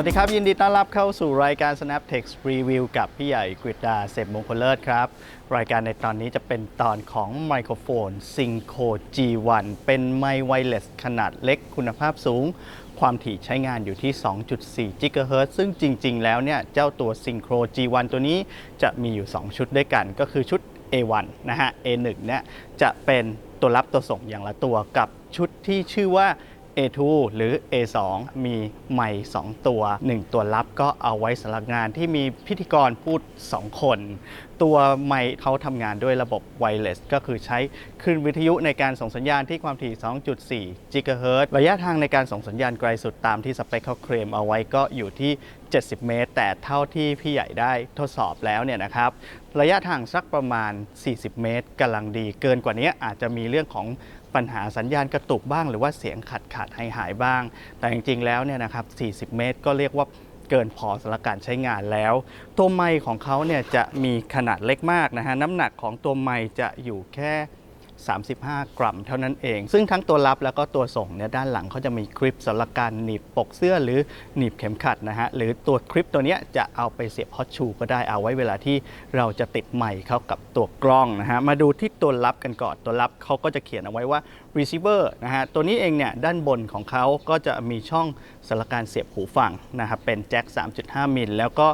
วัสดีครับ ยินดีต้อนรับเข้าสู่รายการ Snap Text Review กับพี่ใหญ่กฤษดาเสพมงคลเลิศครับ รายการในตอนนี้จะเป็นตอนของไมโครโฟน Synco G1 เป็นไมค์ไวเลสขนาดเล็กคุณภาพสูง ความถี่ใช้งานอยู่ที่ 2.4 GHz ซึ่งจริง ๆ แล้วเนี่ยเจ้าตัว Syncho G1 ตัวนี้จะมีอยู่ 2 ชุดด้วยกัน ก็คือชุด A1 นะฮะ A1 เนี่ยจะเป็นตัวรับตัวส่งอย่างละตัวกับชุดที่ชื่อว่า A2 หรือ A2 มีไมค์2ตัว 1 ตัวรับก็เอาไว้สำหรับงานที่มีพิธีกรพูด 2 คน ตัวไมค์เขาทำงานด้วยระบบไวเลสก็คือใช้คลื่นวิทยุในการส่งสัญญาณที่ความถี่ 2.4 GHz ระยะทางในการส่งสัญญาณไกลสุดตามที่สเปคเขาเคลมเอาไว้ก็อยู่ที่ 70 เมตร แต่เท่าที่พี่ใหญ่ได้ทดสอบแล้วเนี่ยนะครับระยะทางสักประมาณ 40 เมตรกำลังดีเกินกว่านี้อาจจะมีเรื่องของ ปัญหาสัญญาณกระตุกบ้าง หรือว่าเสียงขัดขัดหายหายบ้าง แต่จริงๆแล้วเนี่ยนะครับ 40 เมตรก็เรียกว่าเกินพอสำหรับการใช้งานแล้ว ตัวไม้ของเขาเนี่ยจะมีขนาดเล็กมากนะฮะน้ำหนักของตัวไม้จะอยู่แค่ 35 กรัม เท่านั้นเอง ซึ่งทั้งตัวรับแล้วก็ตัวส่งเนี่ยด้านหลังเขาจะมีคลิปสำหรับการหนีบปกเสื้อหรือหนีบเข็มขัดนะฮะหรือตัวคลิปตัวเนี้ยจะเอาไปเสียบฮอตชูก็ได้เอาไว้เวลาที่เราจะติดไมค์เข้ากับตัวกล้องนะฮะมาดูที่ตัวรับกันก่อนตัวรับเขาก็จะเขียนเอาไว้ว่า receiver นะฮะตัวนี้เองเนี่ยด้านบนของเขาก็จะมีช่องสำหรับการเสียบหูฟังนะครับเป็นแจ็ค 3.5 มิลแล้วก็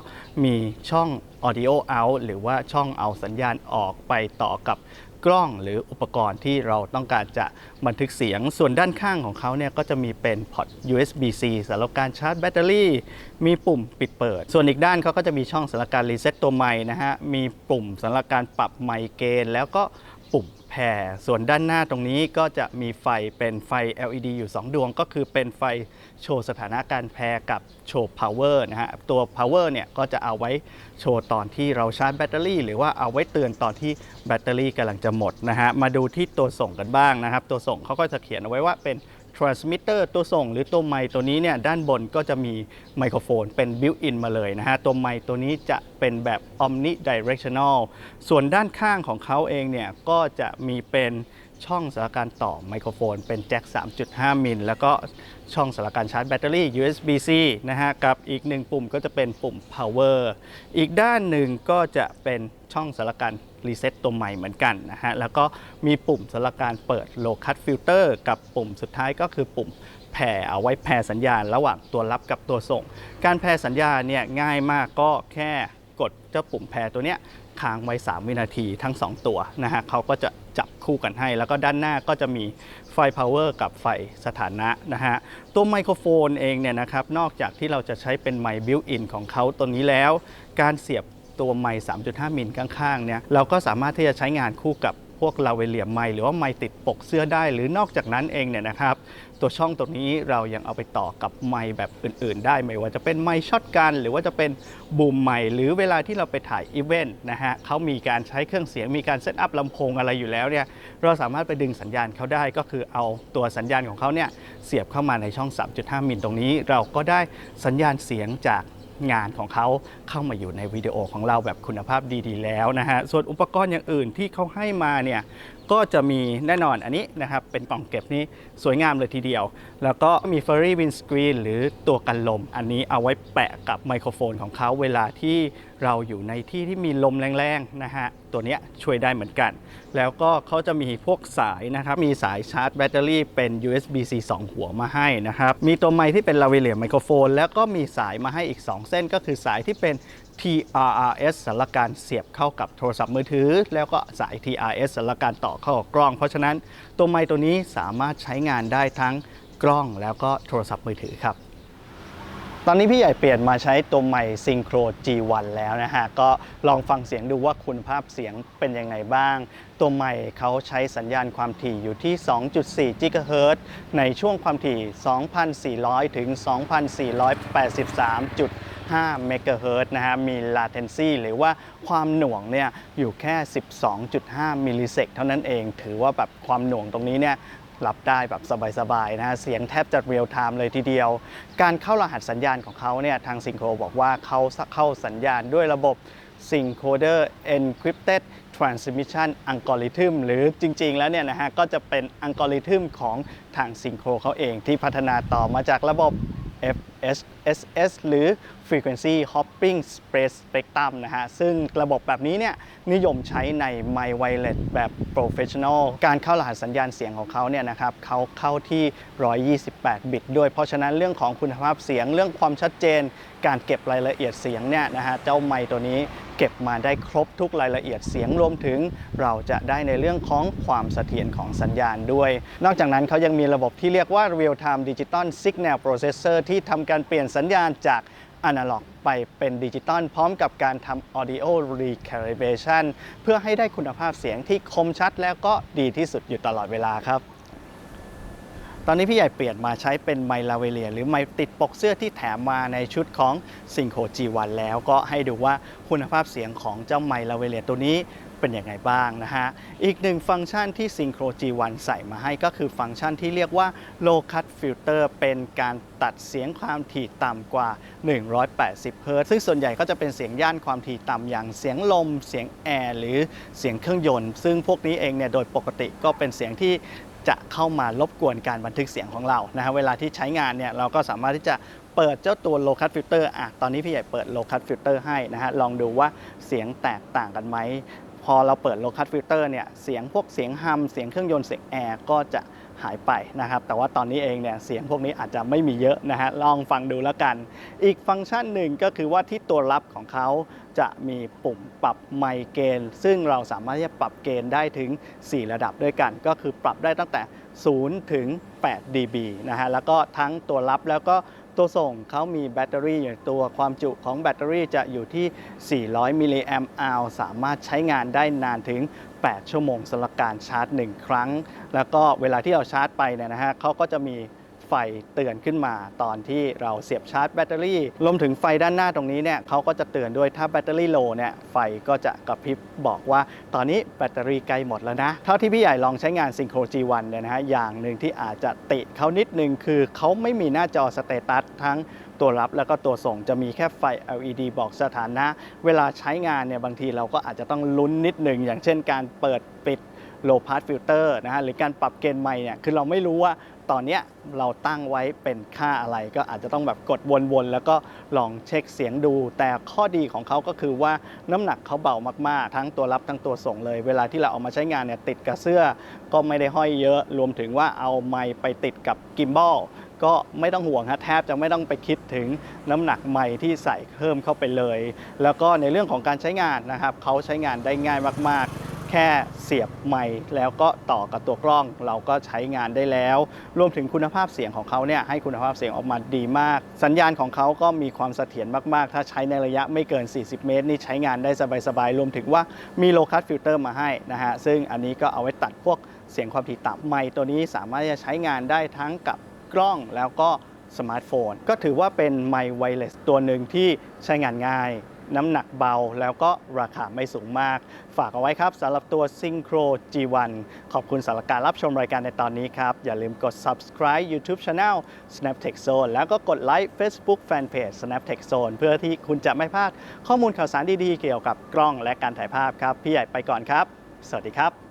มีช่อง audio out หรือว่าช่องเอาสัญญาณออกไปต่อกับ กล้องหรืออุปกรณ์ที่เราต้องการจะบันทึกเสียง ส่วนด้านข้างของเขาเนี่ยก็จะมีเป็นพอร์ต USB-C สำหรับการชาร์จแบตเตอรี่ มีปุ่มปิดเปิด ส่วนอีกด้านเขาก็จะมีช่องสำหรับการรีเซ็ตตัวไมค์นะฮะ มีปุ่มสำหรับการปรับไมค์เกณฑ์แล้วก็ ปุ่มแพรส่วนด้านหน้าตรงนี้ก็จะมีไฟเป็นไฟ LED อยู่ 2 ดวง ก็คือเป็นไฟโชว์สถานะการแพรกับโชว์ power นะฮะ ตัว power เนี่ยก็จะเอาไว้โชว์ตอนที่เราชาร์จแบตเตอรี่ หรือว่าเอาไว้เตือนตอนที่แบตเตอรี่กำลังจะหมดนะฮะ มาดูที่ตัวส่งกันบ้างนะครับ ตัวส่งเขาก็จะเขียนเอาไว้ว่าเป็น transmitter ตัวส่งหรือตัวไมค์ตัวนี้เนี่ยด้านบนก็จะมีไมโครโฟนเป็น built in มาเลยนะฮะ ตัวไมค์ตัวนี้จะเป็นแบบ omnidirectional ส่วนด้านข้างของเขาเองเนี่ยก็จะมีเป็นช่องสำหรับการต่อไมโครโฟนเป็นแจ็ค 3.5 มิล แล้วก็ช่องสำหรับการชาร์จแบตเตอรี่ USB-C นะฮะ กับอีกหนึ่งปุ่มก็จะเป็นปุ่ม power อีกด้านหนึ่งก็จะเป็น ช่องสำหรับการรีเซ็ตตัวใหม่เหมือนกันนะฮะ แล้วก็มีปุ่มสำหรับการเปิด low cut filter กับปุ่มสุดท้ายก็คือปุ่มแผ่เอาไว้แผ่สัญญาณระหว่างตัวรับกับตัวส่ง การแผ่สัญญาณเนี่ยง่ายมากก็แค่กดเจ้าปุ่มแผ่ตัวเนี้ยค้างไว้ 3 วินาทีทั้ง 2 ตัวนะฮะเขาก็จะจับคู่กันให้ แล้วก็ด้านหน้าก็จะมีไฟ power กับไฟสถานะนะฮะตัวไมโครโฟนเองเนี่ยนะครับนอกจากที่เราจะใช้เป็นไมค์บิวอินของเขาตัวนี้แล้ว การเสียบ ตัวไมค์3.5 มิลข้างๆเนี่ยเราก็สามารถที่จะใช้งานคู่กับพวกลาเวเลียมไมค์หรือว่าไมค์ติดปกเสื้อได้ หรือนอกจากนั้นเองเนี่ยนะครับ ตัวช่องตรงนี้เรายังเอาไปต่อกับไมค์แบบอื่น ๆ ได้ไม่ว่าจะเป็นไมค์ช็อตกัน หรือว่าจะเป็นบูมไมค์หรือเวลาที่เราไปถ่ายอีเวนต์นะฮะเขามีการใช้เครื่องเสียงมีการเซตอัพลำโพงอะไรอยู่แล้วเนี่ยเราสามารถไปดึงสัญญาณเขาได้ก็คือเอาตัวสัญญาณของเขาเนี่ยเสียบเข้ามาในช่อง 3.5 มิลตรงนี้ เราก็ได้สัญญาณเสียงจาก งานของเขาเข้ามาอยู่ในวิดีโอของเราแบบคุณภาพดีๆ แล้วนะฮะส่วนอุปกรณ์อย่างอื่นที่เขาให้มาเนี่ยก็จะมีแน่นอนอันนี้นะครับ เป็นกล่องเก็บนี้สวยงามเลยทีเดียว แล้วก็มี f u r r y Windscreen หรือตัวกันลม อันนี้เอาไว้แปะกับไมโครโฟนของเขาเวลาที่ เราอยู่ในที่ที่มีลมแรงๆนะฮะตัวนี้ช่วยได้เหมือนกัน แล้วก็เขาจะมีพวกสายนะครับมีสายชาร์จแบตเตอรี่เป็น USB-C 2 หัวมาให้นะครับมีตัวไมค์ที่เป็นลาเวเลียไมโครโฟน แล้วก็มีสายมาให้อีก 2 เส้นก็คือสายที่เป็น TRRS สำหรับการเสียบเข้ากับโทรศัพท์มือถือ แล้วก็สาย TRS สำหรับการต่อเข้ากับกล้อง เพราะฉะนั้นตัวไมค์ตัวนี้สามารถใช้งานได้ทั้งกล้องแล้วก็โทรศัพท์มือถือครับ ตอนนี้พี่ใหญ่เปลี่ยนมาใช้ตัวใหม่ Synchro G1 แล้วนะฮะ ก็ลองฟังเสียงดูว่าคุณภาพเสียงเป็นยังไงบ้าง ตัวใหม่เขาใช้สัญญาณความถี่อยู่ที่ 2.4 GHz ในช่วงความถี่ 2,400 ถึง 2,483.5 MHz นะฮะ มี latency หรือว่าความหน่วงเนี่ยอยู่แค่ 12.5 มิลลิเซกเท่านั้นเอง ถือว่าแบบความหน่วงตรงนี้เนี่ย รับได้แบบสบายๆนะฮะเสียงแทบจะเรียลไทม์เลยทีเดียว การเข้ารหัสสัญญาณของเขาเนี่ยทางซิงโครบอกว่าเขาเข้าสัญญาณด้วยระบบ Syncoder Encrypted Transmission Algorithm หรือจริง ๆ แล้วเนี่ยนะฮะก็จะเป็นอัลกอริทึมของทางซิงโครเขาเองที่พัฒนาต่อมาจากระบบ FS FSS หรือ Frequency Hopping Space Spectrum นะฮะ ซึ่งระบบแบบนี้เนี่ยนิยมใช้ใน My Wireless แบบ Professional การเข้ารหัสสัญญาณเสียงของเขาเนี่ยนะครับเขาเข้าที่ 128 บิตด้วย เพราะฉะนั้นเรื่องของคุณภาพเสียงเรื่องความชัดเจน การเก็บรายละเอียดเสียงเนี่ยนะฮะเจ้าไมตัวนี้ เก็บมาได้ครบทุกรายละเอียดเสียงรวมถึง เราจะได้ในเรื่องของความเสถียรของสัญญาณด้วย นอกจากนั้นเขายังมีระบบที่เรียกว่า Real Time Digital Signal Processor ที่ทำการเปลี่ยนสัญญาณจากอนาล็อกไปเป็นดิจิตอลพร้อมกับการทำ Audio Recalibration เพื่อให้ได้คุณภาพเสียงที่คมชัดแล้วก็ดีที่สุดอยู่ตลอดเวลาครับ ตอนนี้พี่ใหญ่เปลี่ยนมาใช้เป็นไมลาเวเลีย หรือไมติดปกเสื้อที่แถมมาในชุดของซิงโค G1 แล้วก็ให้ดูว่าคุณภาพเสียงของเจ้าไมลาเวเลียตัวนี้เป็นยังไงบ้างนะฮะ อีกหนึ่งฟังก์ชันที่ Synchro G1 ใส่มาให้ก็คือฟังก์ชันที่เรียกว่า Low Cut Filter เป็นการตัดเสียงความถี่ต่ำกว่า 180 เฮิรตซ์ซึ่งส่วนใหญ่ก็จะเป็นเสียงย่านความถี่ต่ำอย่างเสียงลม เสียงแอร์หรือเสียงเครื่องยนต์ ซึ่งพวกนี้เองเนี่ยโดยปกติก็เป็นเสียงที่ จะเข้ามารบกวนการบันทึกเสียงของเรานะฮะเวลาที่ใช้งานเนี่ยเราก็สามารถที่จะเปิดเจ้าตัว low cut filter อะตอนนี้พี่ใหญ่เปิด low cut filter ให้นะฮะลองดูว่าเสียงแตกต่างกันไหมพอเราเปิด low cut filter เนี่ยเสียงพวกเสียงฮัมเสียงเครื่องยนต์เสียงแอร์ก็จะ หายไปนะครับ แต่ว่าตอนนี้เองเนี่ยเสียงพวกนี้อาจจะไม่มีเยอะนะฮะลองฟังดูแล้วกัน อีกฟังก์ชันหนึ่งก็คือว่าที่ตัวรับของเขาจะมีปุ่มปรับไมเกณฑ์ซึ่งเราสามารถที่จะปรับเกณฑ์ได้ถึง 4 ระดับด้วยกัน ก็คือปรับได้ตั้งแต่ 0 ถึง 8 dB นะฮะแล้วก็ทั้งตัวรับแล้วก็ตัวส่งเขามีแบตเตอรี่อยู่ตัวความจุของแบตเตอรี่จะอยู่ที่ 400 มิลลิแอมป์อสามารถใช้งานได้นานถึง 8 ชั่วโมงสำหรับการชาร์จ 1 ครั้ง แล้วก็เวลาที่เราชาร์จไปเนี่ยนะฮะเขาก็จะมี ไฟเตือนขึ้นมา ตอนที่เราเสียบชาร์จแบตเตอรี่รวมถึงไฟด้านหน้าตรงนี้เนี่ยเขาก็จะเตือนด้วยถ้าแบตเตอรี่โลเนี่ยไฟก็จะกระพริบบอกว่า ตอนนี้แบตเตอรี่ใกล้หมดแล้วนะ เท่าที่พี่ใหญ่ลองใช้งาน Synchro G1 เนี่ยนะฮะอย่างหนึ่งที่อาจจะติเขานิดนึงคือเขาไม่มีหน้าจอสเตตัสทั้งตัวรับแล้วก็ตัวส่งจะมีแค่ไฟ LED บอกสถานะ เวลาใช้งานเนี่ยบางทีเราก็อาจจะต้องลุ้นนิดหนึ่งอย่างเช่นการเปิดปิด low pass filter นะฮะหรือการปรับเกณฑ์ไมค์เนี่ยคือเราไม่รู้ว่าตอนนี้เราตั้งไว้เป็นค่าอะไร ก็อาจจะต้องแบบกดวนๆ แล้วก็ลองเช็คเสียงดู แต่ข้อดีของเขาก็คือว่าน้ำหนักเขาเบามากๆ ทั้งตัวรับทั้งตัวส่งเลย เวลาที่เราเอามาใช้งานเนี่ยติดกับเสื้อ ก็ไม่ได้ห้อยเยอะ รวมถึงว่าเอาไมค์ไปติดกับกิมบอลก็ไม่ต้องห่วงฮะแทบจะไม่ต้องไปคิดถึงน้ำหนักไมค์ที่ใส่เพิ่มเข้าไปเลย แล้วก็ในเรื่องของการใช้งานนะครับเขาใช้งานได้ง่ายมากๆ ค่เสียบไมค์แล้วก็ต่อกับตัวกล้องเราก็ใช้งานได้แล้ว รวมถึงคุณภาพเสียงของเขาเนี่ยให้คุณภาพเสียงออกมาดีมาก สัญญาณของเขาก็มีความเสถียรมากๆ ถ้าใช้ในระยะไม่เกิน 40 เมตร นี่ใช้งานได้สบายๆ รวมถึงว่ามีโลคัสฟิลเตอร์มาให้นะฮะซึ่งอันนี้ก็เอาไว้ตัดพวกเสียงความถี่ต่ำไมค์ตัวนี้สามารถจะใช้งานได้ทั้งกับกล้องแล้วก็สมาร์ทโฟน ก็ถือว่าเป็นไมค์ไวเลสตัวหนึ่งที่ใช้งานง่าย น้ำหนักเบาแล้วก็ราคาไม่สูงมาก ฝากเอาไว้ครับสำหรับตัว Synchro G1 ขอบคุณสำหรับการรับชมรายการในตอนนี้ครับ อย่าลืมกด subscribe YouTube Channel Snaptech Zone แล้วก็กดไลค์ Facebook Fanpage Snaptech Zone เพื่อที่คุณจะไม่พลาดข้อมูลข่าวสารดีๆ เกี่ยวกับกล้องและการถ่ายภาพครับ พี่ใหญ่ไปก่อนครับ สวัสดีครับ